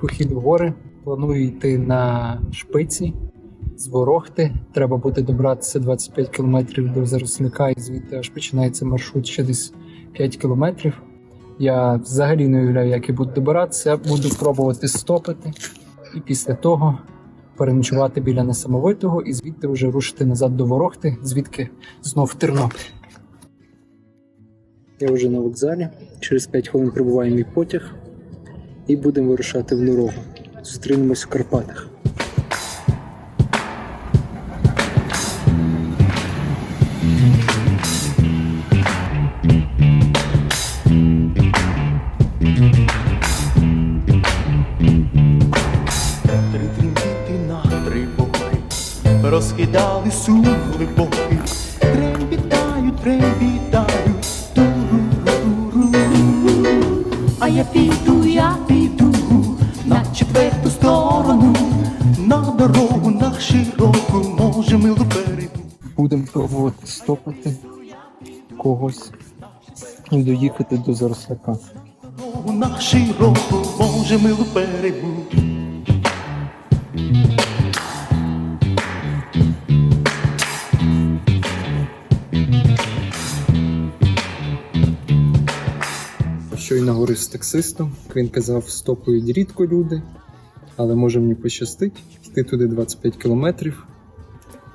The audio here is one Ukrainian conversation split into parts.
Похід в гори. Планую йти на шпиці з Ворохти. Треба буде добратися 25 кілометрів до Заросника, і звідти аж починається маршрут ще десь 5 кілометрів. Я взагалі не уявляю, як я буду добиратися. Буду пробувати стопити, і після того переночувати біля несамовитого і звідти вже рушити назад до Ворохти, звідки знов Тернопіль. Я вже на вокзалі. Через 5 хвилин прибуває мій потяг і будемо вирушати в дорогу. Зустрінемось в Карпатах. Розкидали сум глибокий, трембітають, трембітають, туру-ру-ру. А я піду, я піду когось і доїхати до Заросляка. Дорогу на широку, може милу перебудь. Щойно говорив з таксистом. Він казав, стопують рідко люди, але може мені пощастить йти туди 25 кілометрів,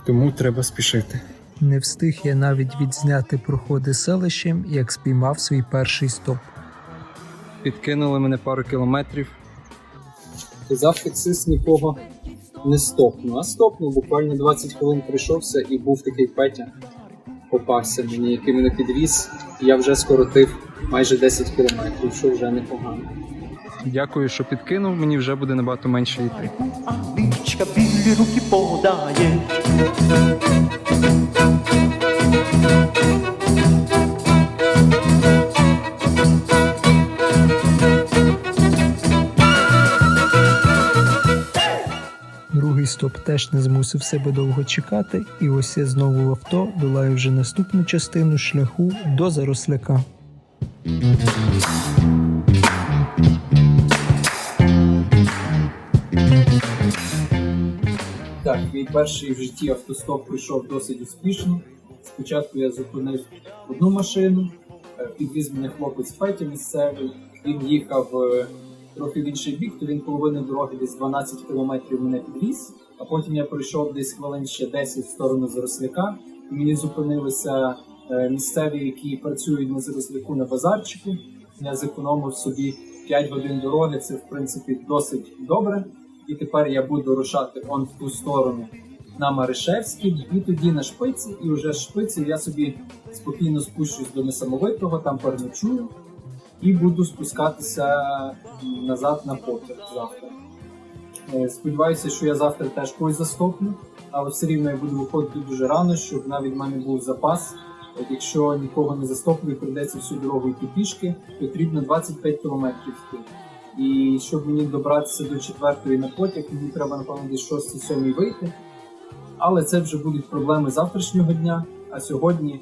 тому треба спішити. Не встиг я навіть відзняти проходи селищем, як спіймав свій перший стоп. Підкинули мене пару кілометрів. Казав таксист нікого не стопнув, а стопнув. Буквально 20 хвилин прийшовся і був такий Петя. Попався мені, який мене підвіз. Я вже скоротив майже 10 кілометрів, що вже непогано. Дякую, що підкинув. Мені вже буде набагато менше йти. А вічка білі руки подає. Другий стоп теж не змусив себе довго чекати, і ось я знову в авто долаю вже наступну частину шляху до Заросляка. Так, мій перший в житті автостоп пройшов досить успішно. Спочатку я зупинив одну машину, е, підвіз мене хлопець Петя місцевий. Він їхав е, трохи в інший бік, то він половину дороги десь 12 кілометрів мене підвіз. А потім я пройшов десь хвилин ще 10 в сторону Заросляка. Мені зупинилися е, місцеві, які працюють на Заросляку на базарчику. Я зекономив собі 5 годин дороги. Це в принципі досить добре. І тепер я буду рушати он в ту сторону на Маришевський, і тоді на шпиці, і вже з шпиці я собі спокійно спущусь до несамовитого, там переночую і буду спускатися назад на потяг завтра. Е, Сподіваюся, що я завтра теж когось застопну, але все рівно я буду виходити дуже рано, щоб навіть в мене був запас. От Якщо нікого не застоплю і прийдеться всю дорогу йти пішки, потрібно 25 кілометрів йти. І щоб мені добратися до четвертої на потяг, мені треба, напевно, десь 6-7 вийти. Але це вже будуть проблеми завтрашнього дня. А сьогодні,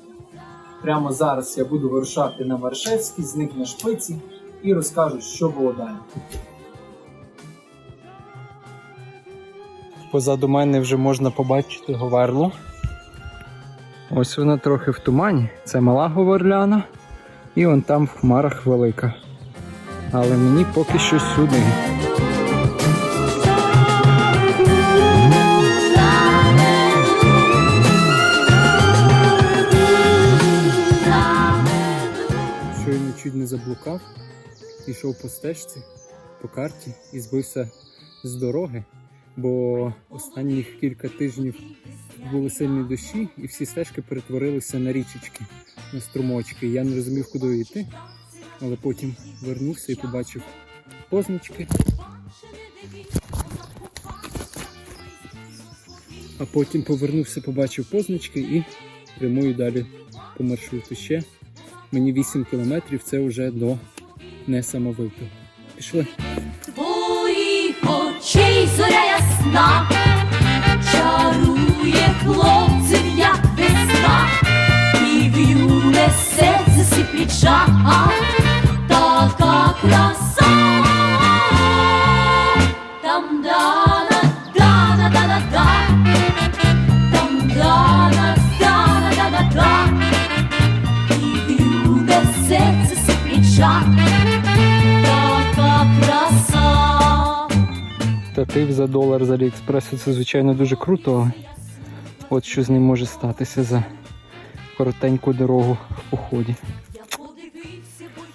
прямо зараз, я буду вирушати на Варшевський, з них на шпиці і розкажу, що було далі. Позаду мене вже можна побачити Говерлу. Ось вона трохи в тумані. Це мала Говерляна. І он там в хмарах велика. Але мені поки що сюди. Щойно чуть не заблукав, йшов по стежці, по карті і збився з дороги, бо останніх кілька тижнів були сильні дощі, і всі стежки перетворилися на річечки, на струмочки. Я не розумів, куди йти, але потім вернувся і побачив позначки. А потім повернувся, побачив позначки і прямую далі по маршруту. Ще мені 8 кілометрів, це вже до несамовитого. Пішли. Твоїх очей зоря ясна, Аліекспресу це звичайно дуже круто, от що з ним може статися за коротеньку дорогу в поході.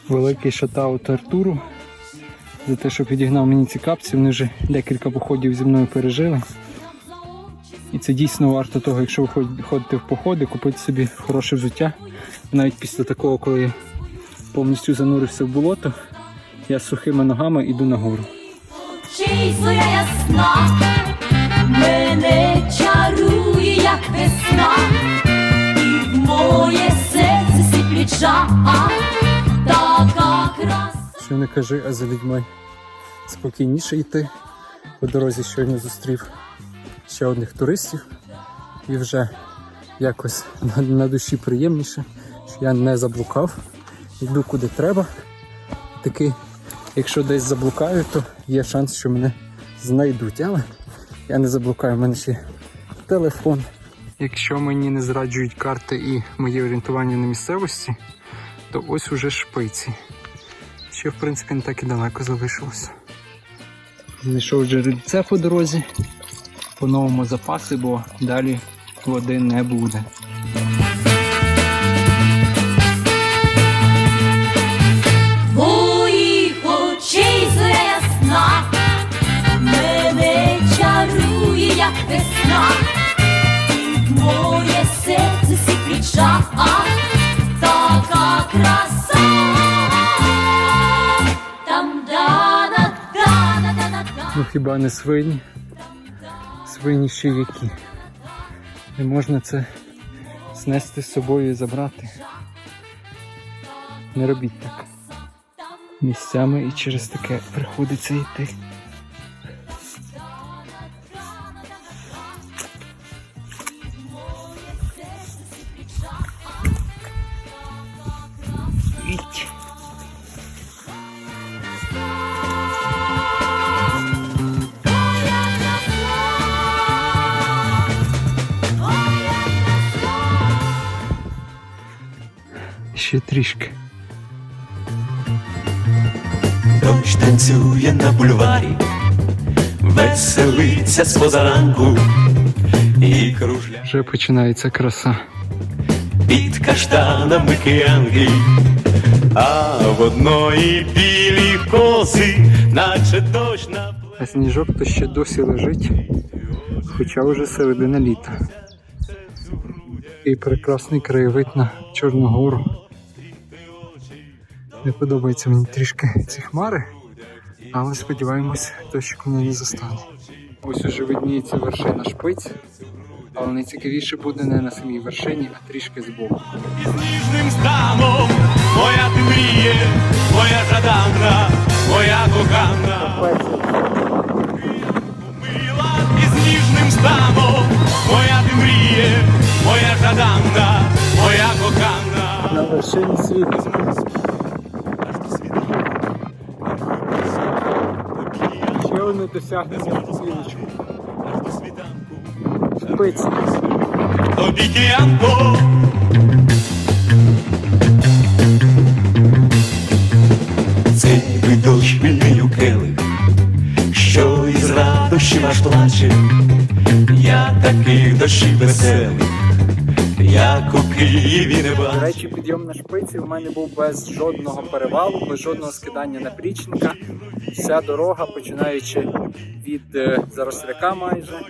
Великий шатаут Артуру за те, що підігнав мені ці капці. Вони вже декілька походів зі мною пережили. І це дійсно варто того, якщо ви ходите в походи, купити собі хороше взуття. Навіть після такого, коли я повністю занурився в болото, я з сухими ногами йду нагору. Зоря ясна, мене чарує, як весна, і в моє серце жар, така краса. Що не кажи, а за людьми спокійніше йти. По дорозі щойно зустрів ще одних туристів і вже якось на, на душі приємніше, що я не заблукав, йду куди треба. Таки, якщо десь заблукаю, то є шанс, що мене знайдуть. Але я не заблукаю, в мене ще телефон. Якщо мені не зраджують карти і моє орієнтування на місцевості, то ось уже шпиці. Ще, в принципі, не так і далеко залишилося. Знайшов джерельце по дорозі, по-новому запаси, бо далі води не буде. Хіба не свині? Свині ще які. Не можна це знести з собою і забрати. Не робіть так. Місцями і через таке приходиться йти. Ще трішки. Дощ танцює на бульварі, веселиться з позаранку і кружля Вже починається краса. під каштанами киянки, а в одної білі коси, наче дощ на. А сніжок то ще досі лежить, хоча вже середина літа. І прекрасний краєвид на Чорну гору. Не подобається мені трішки ці хмари, але сподіваємось, дощик мене не застане. Ось уже видніється вершина шпиць, але найцікавіше буде не на самій вершині, а трішки збоку. Із ніжним станом, моя ти мріє, моя жаданна, моя кохана. Мила із ніжним станом, моя ти мріє, моя жаданна, моя кохана. На вершині світу. Ще одне досягнення цілочку. Шпиці. Тобі киянко, Цей би дощ келих, що із радощів аж плаче, я таких дощів веселих, як у Києві не До речі, підйом на шпиці у мене був без жодного перевалу, без жодного скидання наплічника. Вся дорога, починаючи від е, Заросляка майже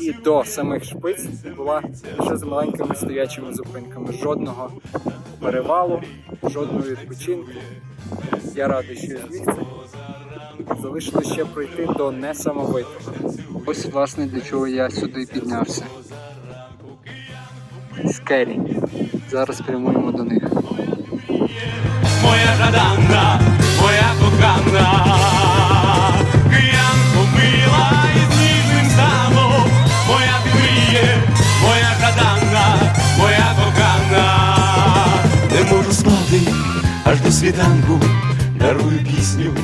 і до самих шпиць, була лише з маленькими стоячими зупинками. Жодного перевалу, жодного відпочинку. Я радий, що я зміг це. Залишилось ще пройти до несамовитого. Ось власне для чого я сюди піднявся. Скелі. Зараз прямуємо до них. моя жаданна, моя кохана, світанку, дарую пісню.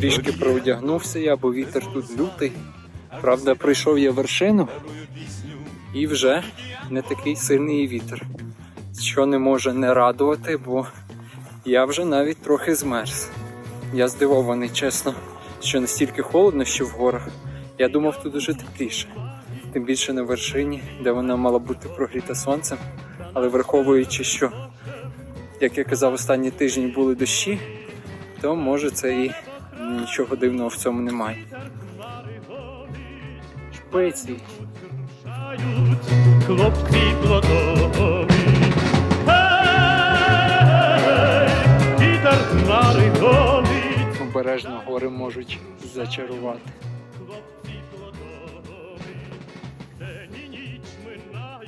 Трішки проодягнувся я, бо вітер тут лютий. Правда, пройшов я вершину і вже не такий сильний вітер. Що не може не радувати, бо я вже навіть трохи змерз. Я здивований, чесно, що настільки холодно, що в горах. Я думав, тут уже тепліше. Тим більше на вершині, де вона мала бути прогріта сонцем. Але враховуючи, що, як я казав, останні тижні були дощі, то може це і нічого дивного в цьому немає. Шпиці. хлопці голить, Обережно гори можуть зачарувати.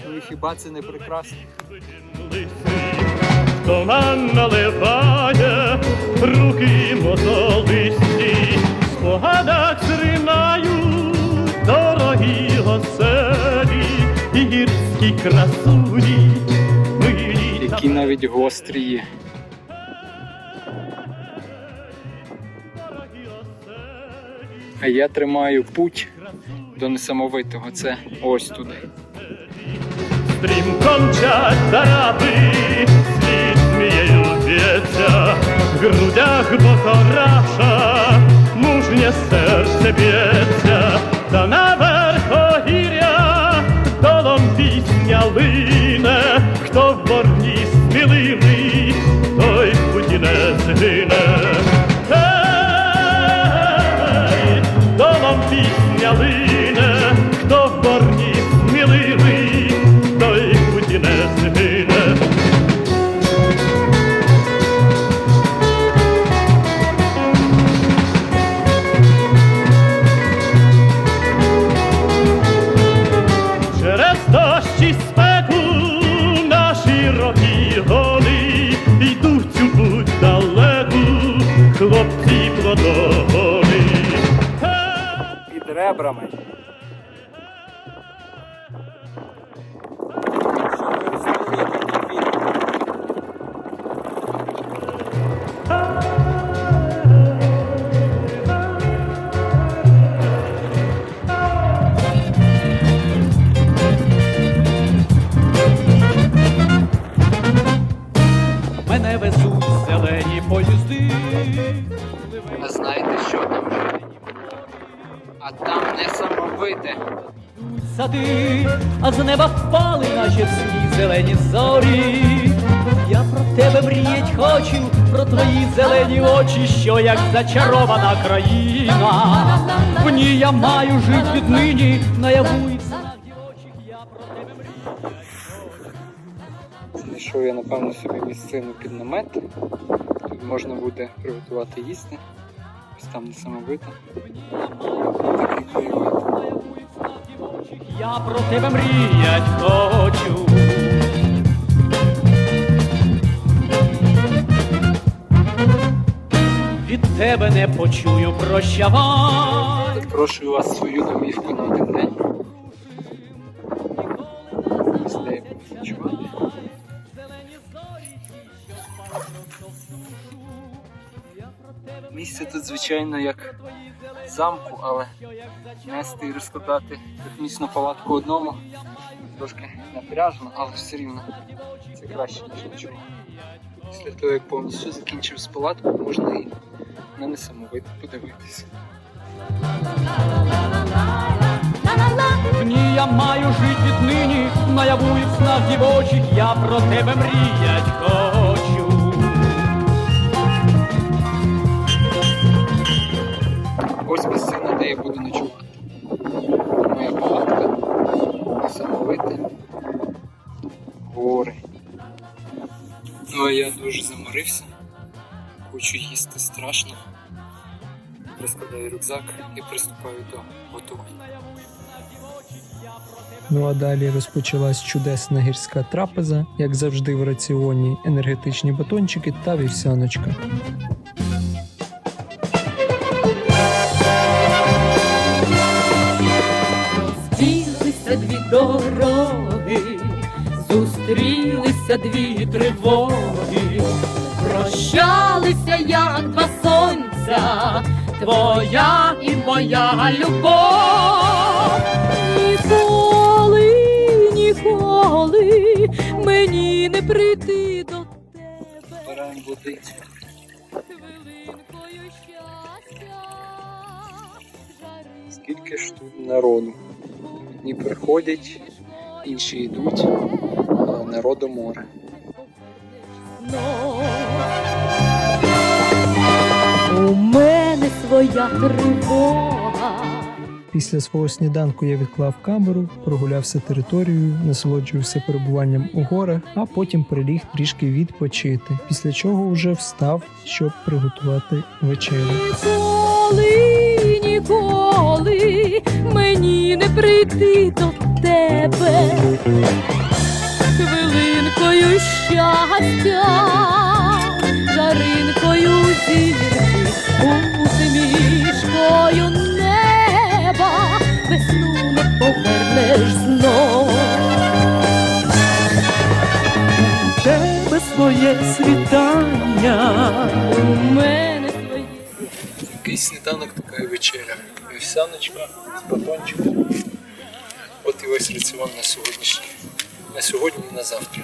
Ну і хіба це не прекрасно? Туман наливає, руки мотолисті, в спогадах зринають дорогі оселі і гірські красуні, милі Які навіть гострі. А я тримаю путь до несамовитого. Це ось туди. Стрімко мчать тараби, wieją wiecia W grudziach bo to rasza Mużnie serce biecia Ta nawer to iria Dolą wiśnia Kto w ребрами. Мріять про твої зелені очі, що як зачарована країна. В ній я маю жить віднині, наяву і в снах дівочих я про тебе мрію. Знайшов я, напевно, собі місцину під намет. Тут можна буде приготувати їсти. Ось там снах дівочих я про тебе мріять хочу. Тебе не почую прощавай. Запрошую вас свою домівку на один день. Місце тут, звичайно, як замку, але нести і розкладати технічну палатку одному трошки напряжно, але все рівно це краще, ніж нічого. Після того, як повністю закінчив з палаткою, можна і на несамовито подивитися. В ній я маю жить віднині, наяву і в снах дівочих я про тебе мріять хочу. Ось місцина, де я буду ночувати. Моя палатка, несамовите, гори. Ну а я дуже заморився, хочу їсти страшно. Розкладаю рюкзак і приступаю до готування. Ну а далі розпочалась чудесна гірська трапеза, як завжди в раціоні, енергетичні батончики та вівсяночка. Зустрілися дві тривоги, прощалися, як два сонця, твоя і моя любов. Ніколи, ніколи мені не прийти до тебе. Збираємо водицю. Хвилинкою щастя, жари Скільки ж тут народу? Одні приходять, інші йдуть, народу море. У мене своя тривога. Після свого сніданку я відклав камеру, прогулявся територією, насолоджувався перебуванням у горах, а потім приліг трішки відпочити. Після чого вже встав, щоб приготувати вечерю. Ніколи, ніколи мені не прийти до тебе хвилинкою щастя, жаринкою зірки, усмішкою неба, весну не повернеш знов. тебе своє світання. У мене своє. Який сніданок, така вечеря. Вівсяночка з батончиком. От і весь раціон на сьогоднішній. На сьогодні і на завтра.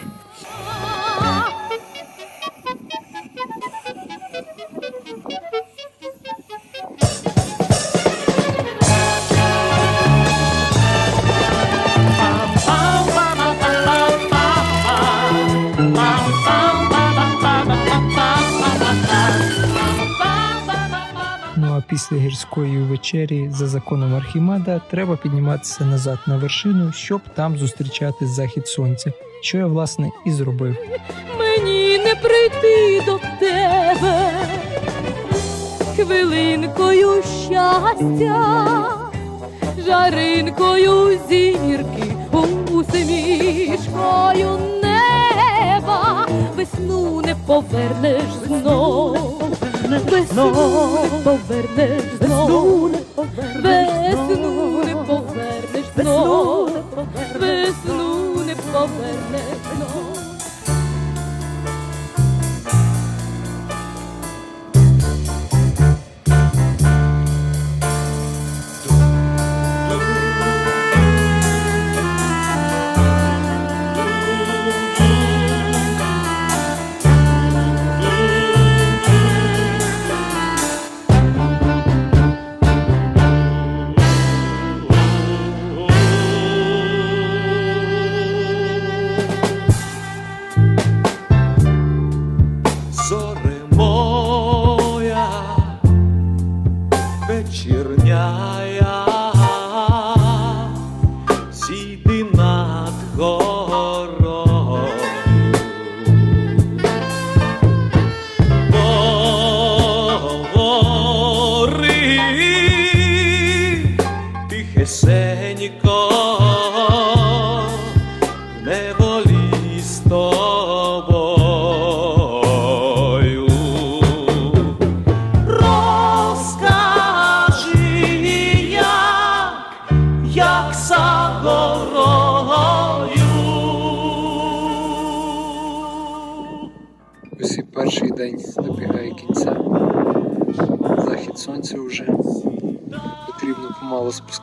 Після гірської вечері за законом Архімеда треба підніматися назад на вершину, щоб там зустрічати захід сонця, що я власне і зробив. мені не прийти до тебе. Хвилинкою щастя, жаринкою зірки, усмішкою неба, весну не повернеш знов, весну не повернеш знов, весну не повернеш знов, весну не повернеш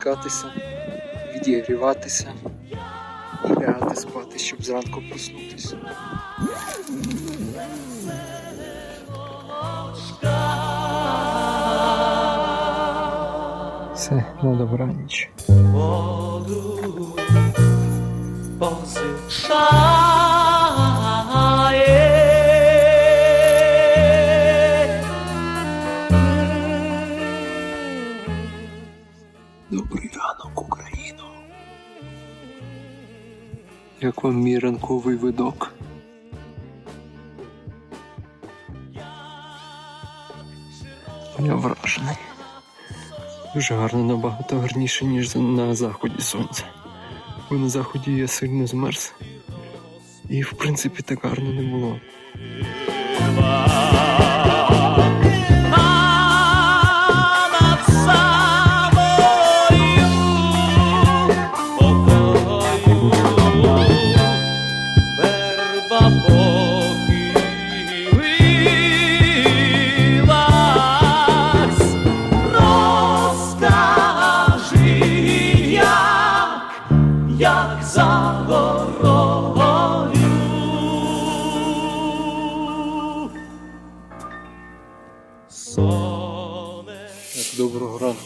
спускатися, відігріватися і лягати спати, щоб зранку проснутися. Все, на добраніч. воду позичає. Добрий ранок, Україно. Як вам мій ранковий видок? Я вражений. Дуже гарно, набагато гарніше, ніж на заході сонця. Бо на заході я сильно змерз. І в принципі так гарно не було.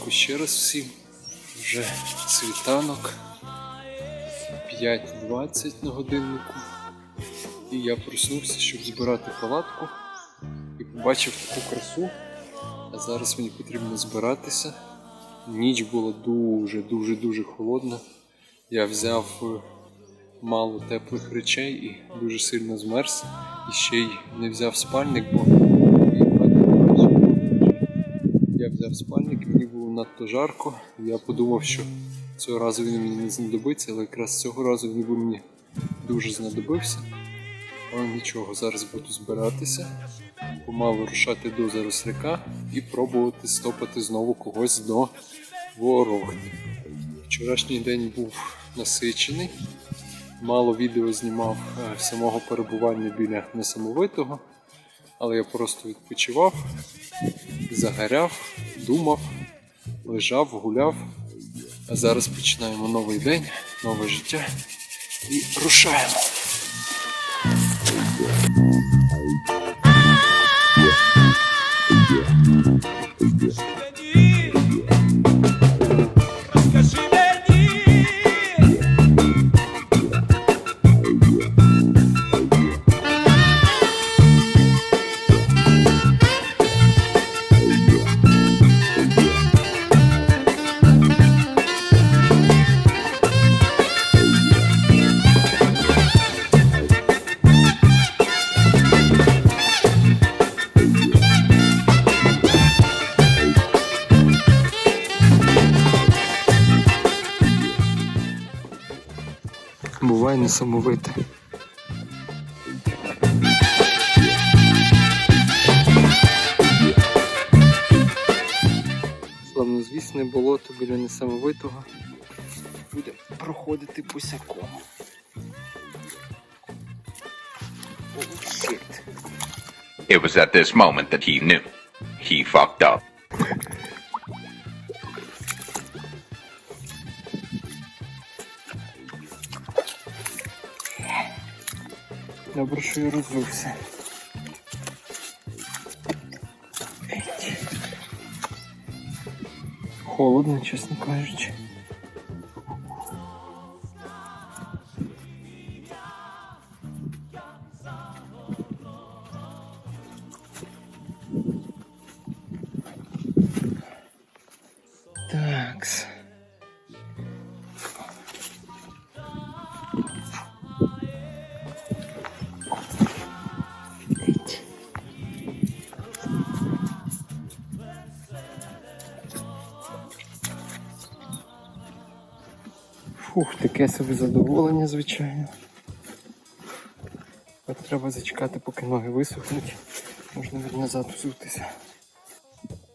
Ранку ще раз всім. Вже світанок 5.20 на годиннику. І я проснувся, щоб збирати палатку і побачив таку красу. А зараз мені потрібно збиратися. Ніч була дуже, дуже, дуже холодна. Я взяв е, мало теплих речей і дуже сильно змерз. І ще й не взяв спальник, бо я взяв спальник, надто жарко. Я подумав, що цього разу він мені не знадобиться, але якраз цього разу він би мені дуже знадобився. Але нічого, зараз буду збиратися, помалу рушати до Заросляка і пробувати стопати знову когось до Ворогні. Вчорашній день був насичений. Мало відео знімав е, самого перебування біля несамовитого, але я просто відпочивав, загоряв, думав, лежав, гуляв. А зараз починаємо новий день, нове життя і рушаємо. Несамовите. Славнозвісне болото біля несамовитого буде проходити босяком. It was at this moment that he knew. He fucked up. Добре, що я розувся. Холодно, чесно кажучи. Фух, таке собі задоволення, звичайно. От треба зачекати, поки ноги висохнуть. Можна від назад взутися.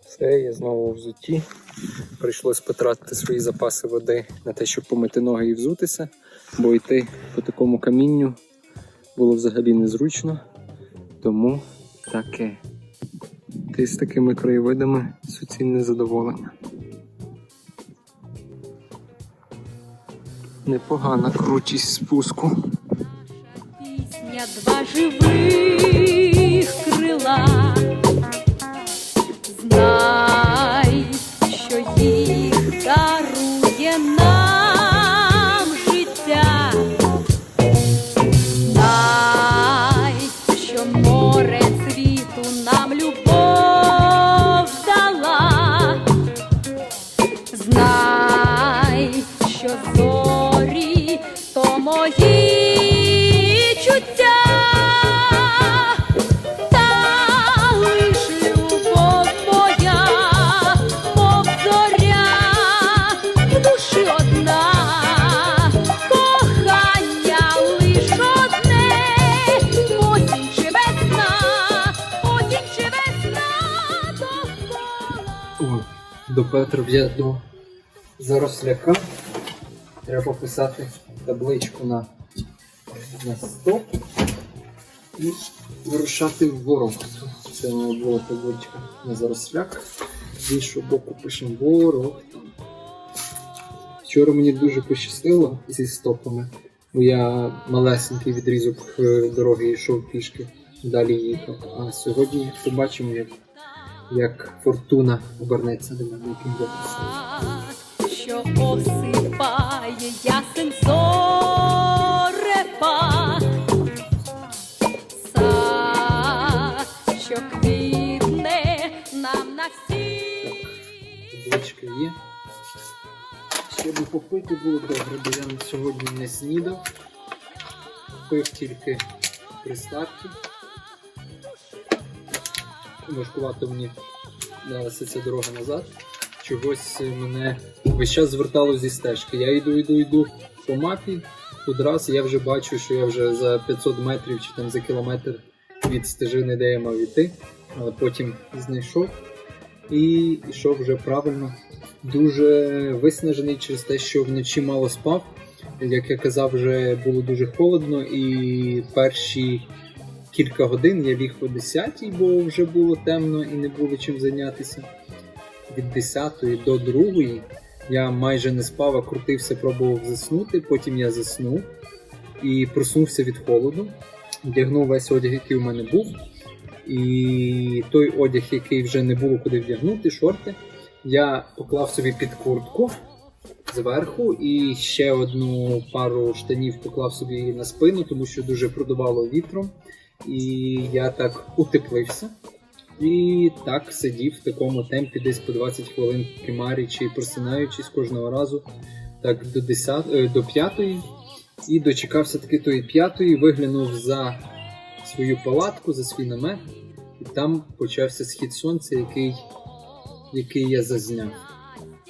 Все, я знову у взутті. Прийшлось потратити свої запаси води на те, щоб помити ноги і взутися, бо йти по такому камінню було взагалі незручно. Тому таке. Ти з такими краєвидами суцільне задоволення. Непогана крутість спуску. Пісня два живих крила. До до заросляка. Треба писати табличку на, на стоп і вирушати в ворог. Це у була табличка на заросляк. З іншого боку пишемо ворог. Вчора мені дуже пощастило зі стопами, бо я малесенький відрізок е, дороги йшов пішки, далі їхав. А сьогодні побачимо, як як фортуна обернеться до мене, яким що осипає ясен зорепад. Сад, що квітне нам на всі. Водичка є. Ще би попити було добре, бо я сьогодні не снідав. Пив тільки при старті. Важкувато мені далася ця дорога назад. Чогось мене весь час звертало зі стежки. Я йду, йду, йду по мапі. Раз я вже бачу, що я вже за 500 метрів чи там за кілометр від стежини, де я мав іти. Але потім знайшов і йшов вже правильно. Дуже виснажений через те, що вночі мало спав. Як я казав, вже було дуже холодно, і перші кілька годин я ліг о 10 бо вже було темно і не було чим зайнятися. Від 10 до 2 я майже не спав, а крутився, пробував заснути. Потім я заснув і проснувся від холоду. Вдягнув весь одяг, який у мене був. І той одяг, який вже не було куди вдягнути, шорти, я поклав собі під куртку зверху і ще одну пару штанів поклав собі на спину, тому що дуже продувало вітром. І я так утеплився. І так сидів в такому темпі десь по 20 хвилин примарюючи і просинаючись кожного разу, так до 10, е, до 5. І дочекався таки тої п'ятої, виглянув за свою палатку, за свій намет, і там почався схід сонця, який, який я зазняв.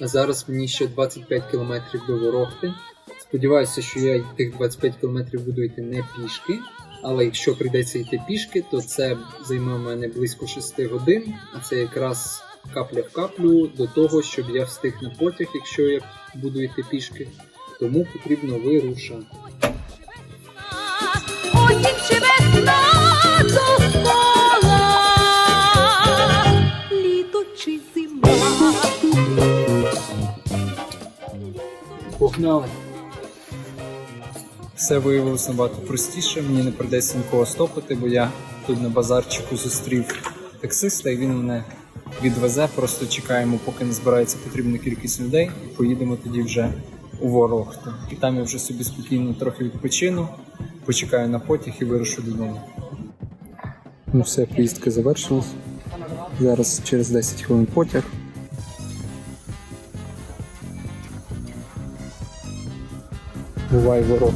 А зараз мені ще 25 кілометрів до Ворохти. Сподіваюся, що я тих 25 кілометрів буду йти не пішки. Але якщо прийдеться йти пішки, то це займе в мене близько 6 годин, а це якраз капля в каплю до того, щоб я встиг на потяг, якщо я буду йти пішки. Тому потрібно вирушати. Погнали! Все виявилося набагато простіше, мені не прийдеться нікого стопити, бо я тут на базарчику зустрів таксиста і він мене відвезе. Просто чекаємо, поки не збирається потрібна кількість людей, поїдемо тоді вже у Ворохту. І там я вже собі спокійно трохи відпочину, почекаю на потяг і вирушу додому. Ну все, поїздка завершилась. Зараз через 10 хвилин потяг. Бувай ворот.